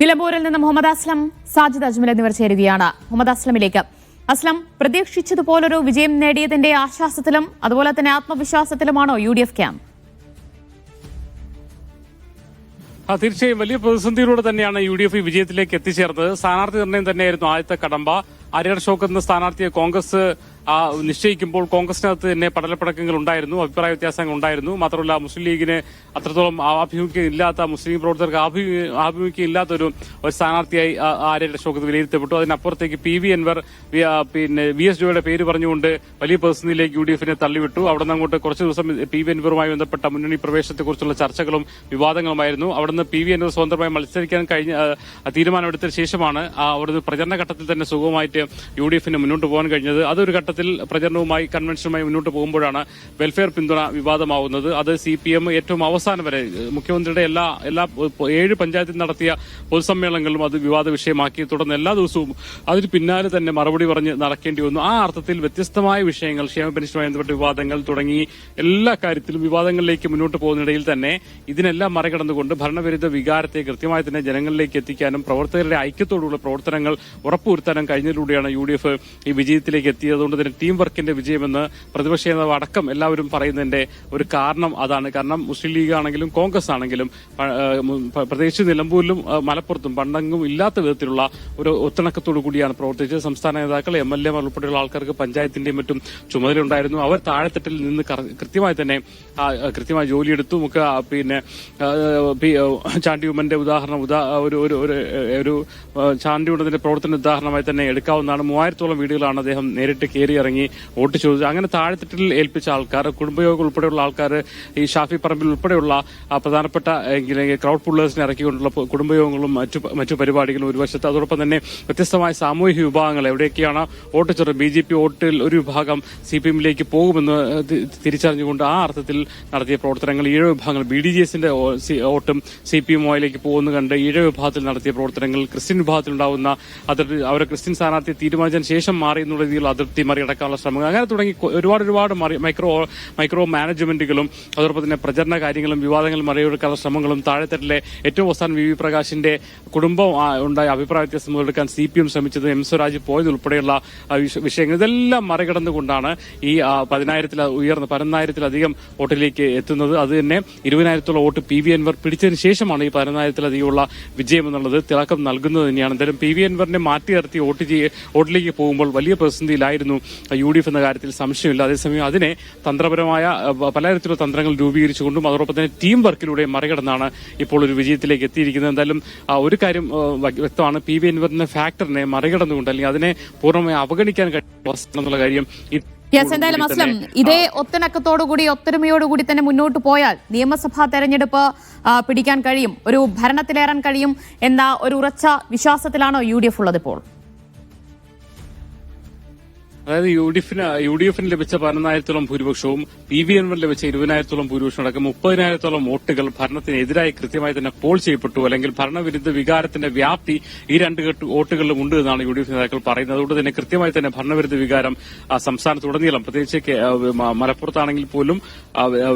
നിലമ്പൂരിൽ നിന്ന് മുഹമ്മദ് അസ്ലം സാജിദ് അജ്മൽ എന്നിവർ ചേരുകയാണ്. മുഹമ്മദ് അസ്ലമിലേക്ക്. അസ്ലം പ്രതീക്ഷിച്ചതുപോലൊരു വിജയം നേടിയതിന്റെ ആശ്വാസത്തിലും അതുപോലെ തന്നെ ആത്മവിശ്വാസത്തിലുമാണോ യു ഡി എഫ് ക്യാമ്പ്. തീർച്ചയായും വലിയ പ്രതിസന്ധിയിലൂടെ തന്നെയാണ് യു ഡി എഫ് വിജയത്തിലേക്ക് എത്തിച്ചേർന്നത്. സ്ഥാനാർത്ഥി നിർണയം തന്നെയായിരുന്നു ആദ്യത്തെ കടമ്പ. അരിയർ ഷോക്ക് എന്ന സ്ഥാനാർത്ഥിയെ കോൺഗ്രസ് ആ, നിശ്ചയിക്കുമ്പോൾ കോൺഗ്രസിനകത്ത് തന്നെ പടലപ്പടക്കങ്ങൾ ഉണ്ടായിരുന്നു അഭിപ്രായ വ്യത്യാസങ്ങൾ ഉണ്ടായിരുന്നു. മാത്രമല്ല മുസ്ലിം ലീഗിന് അത്രത്തോളം ആഭിമുഖ്യം ഇല്ലാത്ത മുസ്ലിം പ്രവർത്തകർക്ക് ആഭി- ആഭിമുഖ്യം ഇല്ലാത്തൊരു ഒരു സ്ഥാനാർത്ഥിയായി ആര്യയുടെ ശോകത്ത് വിലയിരുത്തപ്പെട്ടു. അതിനപ്പുറത്തേക്ക് പി വി എൻവർ പിന്നെ വി എസ് ജോയുടെ പേര് പറഞ്ഞുകൊണ്ട് വലിയ പ്രതിസന്ധിയിലേക്ക് യു ഡി എഫിനെ തള്ളിവിട്ടു. അവിടെ നിന്ന് അങ്ങോട്ട് കുറച്ച് ദിവസം പി വി എൻവറുമായി ബന്ധപ്പെട്ട മുന്നണി പ്രവേശനത്തെക്കുറിച്ചുള്ള ചർച്ചകളും വിവാദങ്ങളുമായിരുന്നു. അവിടുന്ന് പി വി എൻവർ സ്വതന്ത്രമായി മത്സരിക്കാൻ കഴിഞ്ഞ ആ, തീരുമാനമെടുത്ത ശേഷമാണ് അവിടുന്ന് പ്രചരണ ഘട്ടത്തിൽ തന്നെ സുഖമായിട്ട് യു ഡി എഫിന് മുന്നോട്ട് പോകാൻ കഴിഞ്ഞത്. അതൊരു ഘട്ടത്തിൽ പ്രചരണവുമായി കൺവെൻഷനുമായി മുന്നോട്ട് പോകുമ്പോഴാണ് വെൽഫെയർ പിന്തുണ വിവാദമാവുന്നത്. അത് സി പി എം ഏറ്റവും അവസാനം വരെ മുഖ്യമന്ത്രിയുടെ എല്ലാ എല്ലാ ഏഴ് പഞ്ചായത്തിൽ നടത്തിയ പൊതുസമ്മേളനങ്ങളിലും അത് വിവാദ വിഷയമാക്കി. തുടർന്ന് എല്ലാ ദിവസവും അതിന് പിന്നാലെ തന്നെ മറുപടി പറഞ്ഞ് നടക്കേണ്ടി വന്നു. ആ അർത്ഥത്തിൽ വ്യത്യസ്തമായ വിഷയങ്ങൾ ക്ഷേമ പെൻഷനുമായി ബന്ധപ്പെട്ട വിവാദങ്ങൾ തുടങ്ങി എല്ലാ കാര്യത്തിലും വിവാദങ്ങളിലേക്ക് മുന്നോട്ട് പോകുന്നിടയിൽ തന്നെ ഇതിനെല്ലാം മറികടന്നുകൊണ്ട് ഭരണവിരുദ്ധ വികാരത്തെ കൃത്യമായി തന്നെ ജനങ്ങളിലേക്ക് എത്തിക്കാനും പ്രവർത്തകരുടെ ഐക്യത്തോടുള്ള പ്രവർത്തനങ്ങൾ ഉറപ്പുവരുത്താനും കഴിഞ്ഞതിലൂടെയാണ് യു ഡി എഫ് ഈ വിജയത്തിലേക്ക് എത്തിയത്. അതുകൊണ്ട് ടീം വർക്കിന്റെ വിജയമെന്ന് പ്രതിപക്ഷ നേതാവ് അടക്കം എല്ലാവരും പറയുന്നതിന്റെ ഒരു കാരണം അതാണ്. കാരണം മുസ്ലിം ലീഗ് ആണെങ്കിലും കോൺഗ്രസ് ആണെങ്കിലും പ്രത്യേകിച്ച് നിലമ്പൂരിലും മലപ്പുറത്തും പണ്ടെങ്കും ഇല്ലാത്ത വിധത്തിലുള്ള ഒരു ഒത്തിണക്കത്തോടു കൂടിയാണ് പ്രവർത്തിച്ചത്. സംസ്ഥാന നേതാക്കൾ എം എൽ എമാർ ഉൾപ്പെടെയുള്ള ആൾക്കാർക്ക് പഞ്ചായത്തിന്റെയും മറ്റും ചുമതലയുണ്ടായിരുന്നു. അവർ താഴെത്തട്ടിൽ നിന്ന് കൃത്യമായി തന്നെ കൃത്യമായി ജോലിയെടുത്തു. നമുക്ക് പിന്നെ ചാണ്ടി ഉമ്മന്റെ ഉദാഹരണം ഉദാ ഒരു ഒരു ഒരു ഒരു ചാണ്ടി ഉമ്മന്റെ പ്രവർത്തന ഉദാഹരണമായി തന്നെ എടുക്കാവുന്നതാണ്. മൂവായിരത്തോളം വീടുകളാണ് അദ്ദേഹം നേരിട്ട് കയറി ഇറങ്ങി വോട്ട് ചോദിച്ചു. അങ്ങനെ താഴെത്തട്ടിൽ ഏൽപ്പിച്ച ആൾക്കാർ കുടുംബയോഗം ഉൾപ്പെടെയുള്ള ആൾക്കാർ ഈ ഷാഫി പറമ്പിൽ ഉൾപ്പെടെയുള്ള പ്രധാനപ്പെട്ട ക്രൗഡ് പുള്ളേഴ്സിനെ ഇറക്കിക്കൊണ്ടുള്ള കുടുംബയോഗങ്ങളും മറ്റു മറ്റു പരിപാടികളും ഒരു വശത്ത്. അതോടൊപ്പം തന്നെ വ്യത്യസ്തമായ സാമൂഹിക വിഭാഗങ്ങൾ എവിടെയൊക്കെയാണ് വോട്ട് ചെറു ബി ജെ പി വോട്ടിൽ ഒരു വിഭാഗം സി പി എമ്മിലേക്ക് പോകുമെന്ന് തിരിച്ചറിഞ്ഞുകൊണ്ട് ആ അർത്ഥത്തിൽ നടത്തിയ പ്രവർത്തനങ്ങൾ. ഈഴ വിഭാഗങ്ങൾ ബി ഡി ജി എസിന്റെ വോട്ടും സി പി എം ഒയിലേക്ക് പോകുന്നു കണ്ട് ഈഴ വിഭാഗത്തിൽ നടത്തിയ പ്രവർത്തനങ്ങൾ ക്രിസ്ത്യൻ വിഭാഗത്തിലുണ്ടാവുന്ന അതിർത്തി അവരെ ക്രിസ്ത്യൻ സ്ഥാനാർത്ഥിയെ തീരുമാനിച്ചതിന് ശേഷം മാറി എന്നുള്ള രീതിയിൽ അതിർത്തി മറികടക്കാനുള്ള ശ്രമങ്ങൾ. അങ്ങനെ തുടങ്ങി ഒരുപാട് ഒരുപാട് മൈക്രോ മൈക്രോ മാനേജ്മെന്റുകളും അതോടൊപ്പം തന്നെ പ്രചരണ കാര്യങ്ങളും വിവാദങ്ങളും മറികടക്കാനുള്ള ശ്രമങ്ങളും താഴെത്തട്ടിലെ ഏറ്റവും അവസാനം വി വി പ്രകാശിന്റെ കുടുംബം ഉണ്ടായ അഭിപ്രായ വ്യത്യാസം മുതലെടുക്കാൻ സി പി എം ശ്രമിച്ചത് എം സ്വരാജ് പോയത് ഉൾപ്പെടെയുള്ള ആ, വിഷ- വിഷയങ്ങൾ ഇതെല്ലാം മറികടന്നുകൊണ്ടാണ് ഈ പതിനായിരത്തിൽ ഉയർന്ന പതിനായിരത്തിലധികം വോട്ടിലേക്ക് എത്തുന്നത്. അത് തന്നെ ഇരുപതിനായിരത്തോളം വോട്ട് പി വി അൻവർ പിടിച്ചതിന് ശേഷമാണ് ഈ പതിനായിരത്തിലധികമുള്ള വിജയം എന്നുള്ളത് തിളക്കം നൽകുന്നത് തന്നെയാണ്. എന്തായാലും പി വി അൻവറിനെ മാറ്റി നിർത്തി വോട്ട് ചെയ്യ വോട്ടിലേക്ക് പോകുമ്പോൾ വലിയ പ്രതിസന്ധിയിലായിരുന്നു യു ഡി എഫ് എന്ന കാര്യത്തിൽ സംശയമില്ല. അതേസമയം അതിനെ തന്ത്രപരമായ പലതരത്തിലുള്ള തന്ത്രങ്ങൾ രൂപീകരിച്ചുകൊണ്ടും അതോടൊപ്പം തന്നെ ടീം വർക്കിലൂടെ മറികടന്നാണ് ഇപ്പോൾ ഒരു വിജയത്തിലേക്ക് എത്തിയിരിക്കുന്നത്. എന്തായാലും ഒരു കാര്യം വ്യക്തമാണ്. പി വി അൻവറിന്റെ ഫാക്ടറിനെ മറികടന്നുകൊണ്ട് അല്ലെങ്കിൽ അതിനെ പൂർണമായി അവഗണിക്കാൻ കഴിയുന്ന എന്നുള്ള കാര്യം യെസ് എന്തായാലും അസ്ലം ഇതേ ഒത്തിണക്കത്തോടുകൂടി ഒത്തൊരുമയോടുകൂടി തന്നെ മുന്നോട്ട് പോയാൽ നിയമസഭാ തെരഞ്ഞെടുപ്പ് പിടിക്കാൻ കഴിയും. ഒരു ഭരണത്തിലേറാൻ കഴിയും എന്ന ഒരു ഉറച്ച വിശ്വാസത്തിലാണോ യു ഡി എഫ് ഉള്ളത് ഇപ്പോൾ? അതായത് യു ഡി എഫിന് യു ഡി എഫിന് ലഭിച്ച പതിനൊന്നായിരത്തോളം ഭൂരിപക്ഷവും പി വി എൻവർ ലഭിച്ച ഇരുപതിനായിരത്തോളം ഭൂരിപക്ഷം അടക്കം മുപ്പതിനായിരത്തോളം വോട്ടുകൾ ഭരണത്തിനെതിരായി കൃത്യമായി തന്നെ പോൾ ചെയ്യപ്പെട്ടു. അല്ലെങ്കിൽ ഭരണവിരുദ്ധ വികാരത്തിന്റെ വ്യാപ്തി ഈ രണ്ട് വോട്ടുകളിലും ഉണ്ട് എന്നാണ് യു ഡി എഫ് നേതാക്കൾ പറയുന്നത്. അതുകൊണ്ട് തന്നെ കൃത്യമായി തന്നെ ഭരണവിരുദ്ധ വികാരം സംസ്ഥാനത്തുടനീളം പ്രത്യേകിച്ച് മലപ്പുറത്താണെങ്കിൽ പോലും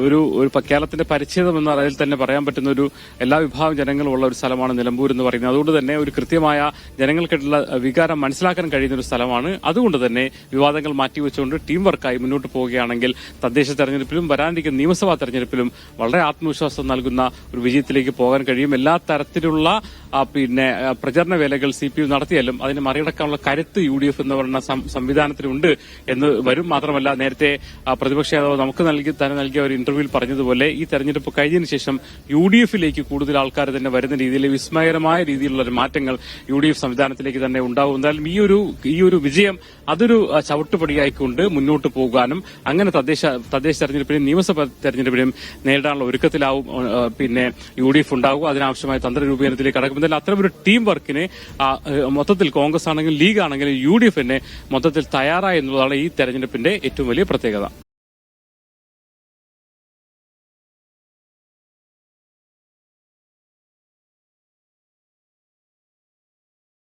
ഒരു ഒരു കേരളത്തിന്റെ പരിച്ഛേദം എന്ന അതിൽ തന്നെ പറയാൻ പറ്റുന്ന ഒരു എല്ലാ വിഭാഗം ജനങ്ങളും ഉള്ള ഒരു സ്ഥലമാണ് നിലമ്പൂർ എന്ന് പറയുന്നത്. അതുകൊണ്ട് തന്നെ ഒരു കൃത്യമായ ജനങ്ങൾക്കിടയിലുള്ള വികാരം മനസ്സിലാക്കാൻ കഴിയുന്ന ഒരു സ്ഥലമാണ്. അതുകൊണ്ട് തന്നെ വിവാദങ്ങൾ മാറ്റിവെച്ചുകൊണ്ട് ടീം വർക്കായി മുന്നോട്ട് പോവുകയാണെങ്കിൽ തദ്ദേശ തെരഞ്ഞെടുപ്പിലും വരാനിരിക്കുന്ന നിയമസഭാ തെരഞ്ഞെടുപ്പിലും വളരെ ആത്മവിശ്വാസം നൽകുന്ന ഒരു വിജയത്തിലേക്ക് പോകാൻ കഴിയും. എല്ലാ തരത്തിലുള്ള പിന്നെ പ്രചരണ വേലകൾ സി പി എം നടത്തിയാലും അതിനെ മറികടക്കാനുള്ള കരുത്ത് യു ഡി എഫ് എന്ന് പറയുന്ന സംവിധാനത്തിനുണ്ട് എന്ന് വരും. മാത്രമല്ല നേരത്തെ പ്രതിപക്ഷ നേതാവ് നമുക്ക് നൽകി തന്നെ നൽകിയ ഒരു ഇന്റർവ്യൂവിൽ പറഞ്ഞതുപോലെ ഈ തെരഞ്ഞെടുപ്പ് കഴിഞ്ഞതിന് ശേഷം യു ഡി എഫിലേക്ക് കൂടുതൽ ആൾക്കാർ തന്നെ വരുന്ന രീതിയിൽ വിസ്മയകരമായ രീതിയിലുള്ള ഒരു മാറ്റങ്ങൾ യു ഡി എഫ് സംവിധാനത്തിലേക്ക് തന്നെ ഉണ്ടാവും. എന്തായാലും ഈ ഒരു ഈ ഒരു വിജയം അതൊരു ചവിട്ടുപടിയായിക്കൊണ്ട് മുന്നോട്ട് പോകാനും അങ്ങനെ തദ്ദേശ തദ്ദേശ തെരഞ്ഞെടുപ്പിനും നിയമസഭാ തെരഞ്ഞെടുപ്പിനും നേരിടാനുള്ള ഒരുക്കത്തിലാവും പിന്നെ യു ഡി എഫ് ഉണ്ടാവും അതിനാവശ്യമായ തന്ത്രരൂപീകരണത്തിലേക്ക് കടക്കും എന്തായാലും അത്തരമൊരു ടീം വർക്കിനെ മൊത്തത്തിൽ കോൺഗ്രസ് ആണെങ്കിലും ലീഗ് ആണെങ്കിലും യു ഡി എഫിനെ മൊത്തത്തിൽ തയ്യാറായി എന്നുള്ളതാണ് ഈ തെരഞ്ഞെടുപ്പിന്റെ ഏറ്റവും വലിയ പ്രത്യേകത.